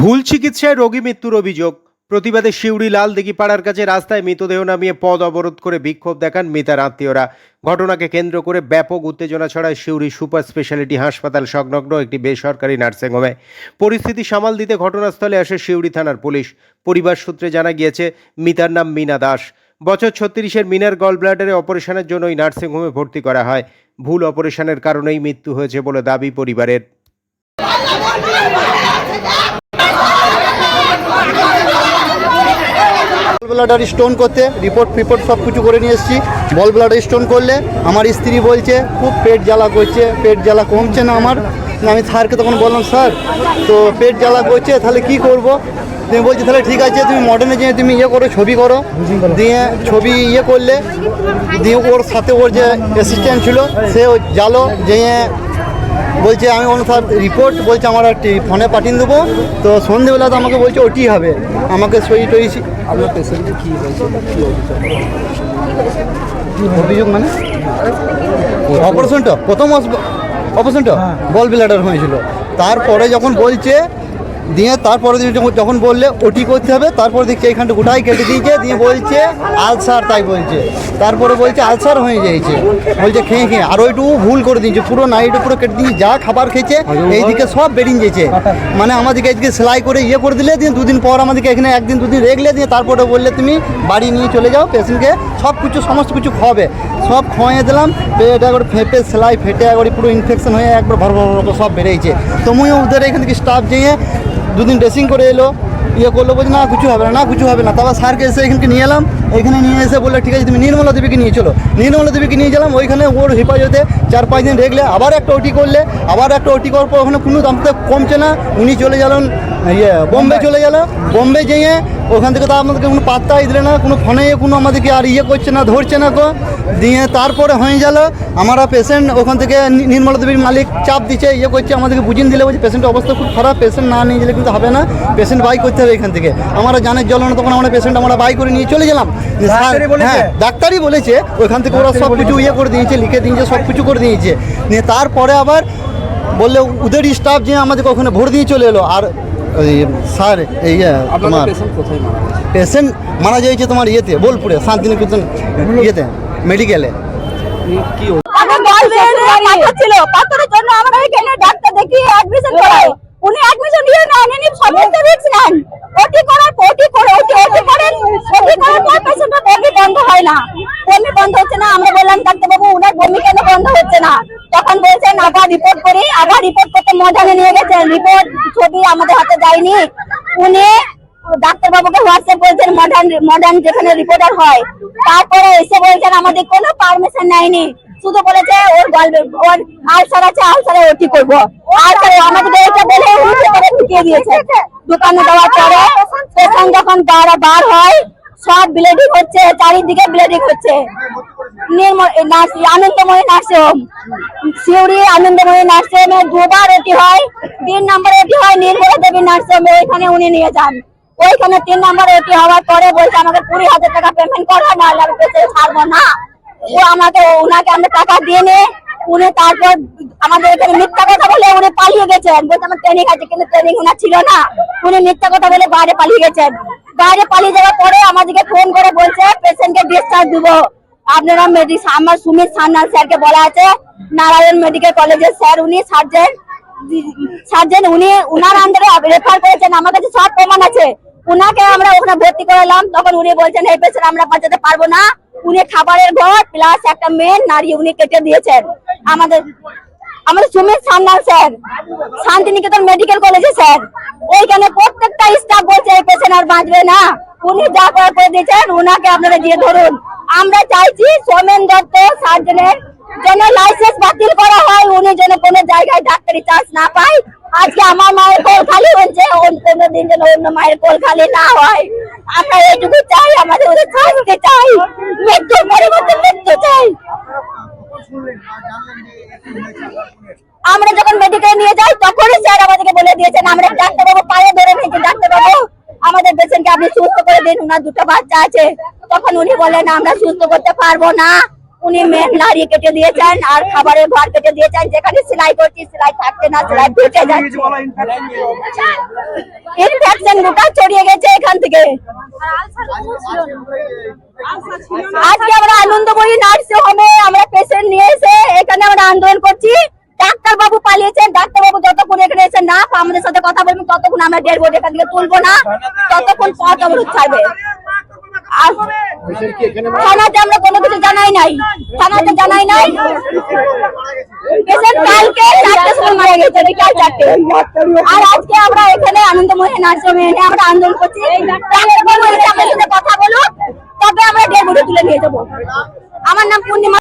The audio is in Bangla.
ভুল চিকিৎসায় রোগী মৃত্যুর অভিযোগ। প্রতিবাদে শিউড়ি লাল দিঘি পাড়ার কাছে রাস্তায় মৃতদেহ নামিয়ে পদ অবরোধ করে বিক্ষোভ দেখান মিতার আত্মীয়রা। ঘটনাকে কেন্দ্র করে ব্যাপক উত্তেজনা ছড়ায় শিউড়ি সুপার স্পেশালিটি হাসপাতাল সংলগ্ন একটি বেসরকারি নার্সিংহোমে। পরিস্থিতি সামাল দিতে ঘটনাস্থলে আসে শিউড়ি থানার পুলিশ। পরিবার সূত্রে জানা গিয়েছে, মিতার নাম মিনা দাস। বছর ছত্রিশের মিনার গল ব্লাডারে অপারেশনের জন্য ওই নার্সিংহোমে ভর্তি করা হয়। ভুল অপারেশনের কারণেই মৃত্যু হয়েছে বলে দাবি পরিবারের। বল ব্লাডার স্টোন করতে রিপোর্ট ফিপোর্ট সব কিছু করে নিয়ে এসেছি। বল ব্লাডার স্টোন করলে আমার স্ত্রী বলছে, খুব পেট জ্বালা করছে, পেট জ্বালা কমছে না আমার? আমি স্যারকে তখন বললাম, স্যার, তো পেট জ্বালা করছে, তাহলে কি করব? তুমি বলছি, তাহলে ঠিক আছে, তুমি মডার্নে যেয়ে তুমি ইয়ে করো, ছবি করো। দিয়ে ছবি ইয়ে করলে, দিয়ে ওর সাথে ওর যে অ্যাসিস্ট্যান্ট ছিল সে জালো যেয়ে বলছে আমি অনুসার রিপোর্ট বলছে আমার একটি ফোনে পাঠিয়ে দেবো। তো সন্ধেবেলা তো আমাকে বলছে ওটি হবে। আমাকে সই টই আপনার পেশেন্টকে কী অভিযোগ? মানে? অপারেশনটা প্রথম অপারেশনটা বল ব্লাডার হয়েছিল। তারপরে যখন বলছে দিয়ে তারপরে যখন- বললে ওটি করতে হবে, তারপরে দেখছি এইখানটা গোটাই কেটে দিয়েছে, দিয়ে বলছে, আলসার তাই বলছে। তারপরে বলছে, আলসার হয়ে যাইছে বলছে, খেয়ে খেয়ে। আর ওইটুকু ভুল করে দিয়েছে, পুরো নাইট পুরো কেটে দিয়ে যা খাবার খেয়েছে, এইদিকে সব বেরিয়ে যেছে মানে আমাদেরকে আজকে সেলাই করে ইয়ে করে দিলে, দিয়ে দুদিন পর আমাদেরকে এখানে একদিন, দুদিন রেখলে দিয়ে তারপরে বললে, তুমি বাড়ি নিয়ে চলে যাও, পেশেন্টকে সব কিছু, সমস্ত কিছু খাওয়াবে। সব খাওয়াইয়ে দিলাম, পেট একবার ফেঁপে সেলাই ফেটে একবার পুরো ইনফেকশন হয়ে একবার ভর ভর সব বেড়েছে তুমিও ওদের এখান থেকে স্টাফ যেয়ে দুদিন ড্রেসিং করে এলো ইয়ে করল বলছে না কিছু হবে না না কিছু হবে না। তারপর স্যারকে এসে এখানকে নিয়ে এলাম এখানে নিয়ে এসে বলল ঠিক আছে তুমি নির্মলা দেবীকে নিয়ে চলো। নির্মলা দেবীকে নিয়ে গেলাম ওইখানে ওর হেফাজতে চার পাঁচ দিন রেখলে আবার একটা ওটি করলে আবার একটা ওটি করার পর ওখানে কোনো দাম তো কমছে না। উনি চলে গেলেন ইয়ে বোম্বে। চলে গেল। বোম্বে যেয়ে ওখান থেকে তো আমাদেরকে কোনো পাত্তাই দিলে না কোনো ফোনে কোনো আমাদেরকে আর ইয়ে করছে না ধরছে না কো দিয়ে তারপরে হয়ে গেল আমরা পেশেন্ট ওখান থেকে নির্মলা দেবীর মালিক চাপ দিচ্ছে ইয়ে করছে আমাদেরকে বুঝিয়ে দিলে বলছে পেশেন্টের অবস্থা খুব খারাপ পেশেন্ট না নিয়ে গেলে কিন্তু হবে না পেশেন্ট বাই করতে হবে এখান থেকে। আমরা জানের জল না তখন আমরা পেশেন্ট আমরা বাই করে নিয়ে চলে গেলাম। হ্যাঁ ডাক্তারই বলেছে ওইখান থেকে ওরা সব কিছু ইয়ে করে দিয়েছে লিখে দিয়েছে সব কিছু করে দিয়েছে। নিয়ে তারপরে আবার বললে ওদের স্টাফ যে আমাদেরকে ওখানে ভোর দিয়ে চলে এলো আর ওই স্যার এই ইয়ে, তোমার পেশেন্ট মারা যাইছে তোমার ইয়েতে বোলপুরে শান্তিনিকেতন ইয়েতে মেডিকেলে আমার বল বেলুনের পাথর ছিল। পাথরের জন্য আমরা এখানে ডাক্তার দেখিয়ে অ্যাডমিশন করাই উনি অ্যাডমিশন দিয়ে নেন উনি সমস্ত রিস্ক নেন। ওটি করার ওটি করে ওটি ওটি করেন ওটি করার পর পেশেন্টের বমি বন্ধ হয় না। বমি বন্ধ হচ্ছে না আমরা বললাম ডাক্তারবাবু উনার বমি কেন বন্ধ হচ্ছে না? তখন বলছেন আবার রিপোর্ট করি আবার রিপোর্ট করতে নিয়ে গেছেন রিপোর্ট ছবি আমাদের হাতে যায়নি। উনি ডাক্তারবাবুকে হোয়াটসঅ্যাপ করেছেন, মডার্ন মডার্ন যেখানে রিপোর্টার হয়। তারপরে এসে বলছেন, আমাদের কোনো পারমিশন নেয়নি। শুধু বলেছে, ওর গল্প ওর আলসার আছে, আলসারে ওটি করব। আলসারে আমাদেরকে এটা বলে উঠে করে ঢুকিয়ে দিয়েছে। দোকানে দেওয়ার পরে পেশেন্ট যখন বার বার হয়, সব ব্লিডিং হচ্ছে, চারিদিকে ব্লিডিং হচ্ছে। Anandamayi nursing home Suri Anandamayi nursing হোমে দুবার ওটি হয়। তিন নম্বর ওটি হয় নির্মলা দেবী নার্সিং হোমে ওইখানে উনি নিয়ে যান। ওইখানে তিন নম্বর ওটি হওয়ার পরে বলছে, আমাকে কুড়ি হাজার টাকা পেমেন্ট করো নাহলে আমি পেছনে ছাড়বো না। ও আমাকে ওনাকে আমরা টাকা দিয়ে নে উনি তারপর আমাদের এখানে মিথ্যা কথা বলে উনি পালিয়ে গেছেন। বলছে, আমার ট্রেনিং আছে, কিন্তু ট্রেনিং ওনার ছিল না। উনি মিথ্যা কথা বলে বাইরে পালিয়ে গেছেন। বাইরে পালিয়ে যাওয়ার পরে আমাদেরকে ফোন করে বলছে পেশেন্টকে ডিসচার্জ দিব। আপনারা আমার সুমিত সান্যাল স্যারকে বলা আছে। নারায়ণ মেডিকেল কলেজের স্যার, উনি সার্জেন সার্জেন উনি উনার আন্ডারে রেফার করেছেন। আমার কাছে সব প্রমাণ আছে। উনাকে আমরা ওখানে ভর্তি করালাম। তখন উনি বলছেন এই পেশেন্ট, আমরা বাঁচাতে পারব না। উনি খাবারের ঘর প্লাস একটা মেন নারী উনি কেটে দিয়েছেন। আমাদের আমাদের সুমিত সান্নাল স্যার, শান্তিনিকেতন মেডিকেল কলেজে স্যার। ওইখানে প্রত্যেকটা স্টাফ বলছে এই পেশেন্ট, আর বাঁচবে না। উনি যা করে দিয়েছেন, উনাকে আপনারা দিয়ে ধরুন। আমরা চাইছি সোমেন দত্ত সার্জনের যেন লাইসেন্স বাতিল করা হয়, উনি যেন কোনো জায়গায় ডাক্তারি চার্জ না পায়। আজকে আমার মায়ের কোল খালি হয়েছে কোনো দিন যেন অন্য মায়ের কোল খালি না হয়। আমরা এইটুকু চাই, আমাদের ওদের শাস্তি চাই। মৃত্যুর পরিবর্তে মৃত্যু চাই। আমরা যখন মেডিকেল নিয়ে যাই, তখনই স্যার আমাদেরকে বলে দিয়েছেন, আমরা ডাক্তারবাবু পায়ে ধরে নিয়েছি ডাক্তারবাবু, আমাদের পেশেন্টকে আপনি সুস্থ করে দিন ওনার দুটো বাচ্চা আছে। তখন উনি বলেন আমরা সুস্থ করতে পারব না। উনি মেন নাড়ি কেটে দিয়েছেন আর খাবারের ঘর কেটে দিয়েছেন। যেখানে সেলাই করছি, সেলাই থাকছে না, সেলাই ফেটে যাচ্ছে। ইনফেকশন গোটা ছড়িয়ে গেছে এখান থেকে। আজকে আমরা আনন্দময়ী নার্সিং হোমে আমরা পেশেন্ট নিয়ে এসে এখানে আমরা আন্দোলন করছি। ডাক্তার বাবু পালিয়েছেন ডাক্তার বাবু যতক্ষণ এখানে এসে না আমাদের সাথে কথা বলবেন ততক্ষণ আমরা ডেড এখান থেকে তুলবো না। ততক্ষণ পথ অবরোধ ছাড়বে থানাতে আমরা কোনো কিছু জানাই নাই। থানাতে জানাই নাই। পেশেন্ট কালকে সময় মারা গেছে বিকাল চারটে। আর আজকে আমরা এখানে আনন্দময়ী নার্সিংহোমে এনে আমরা আন্দোলন করছি। ডাক্তার সাথে কথা বলুক তবে আমরা ডেড তুলে নিয়ে যাব। আমার নাম পূর্ণিমা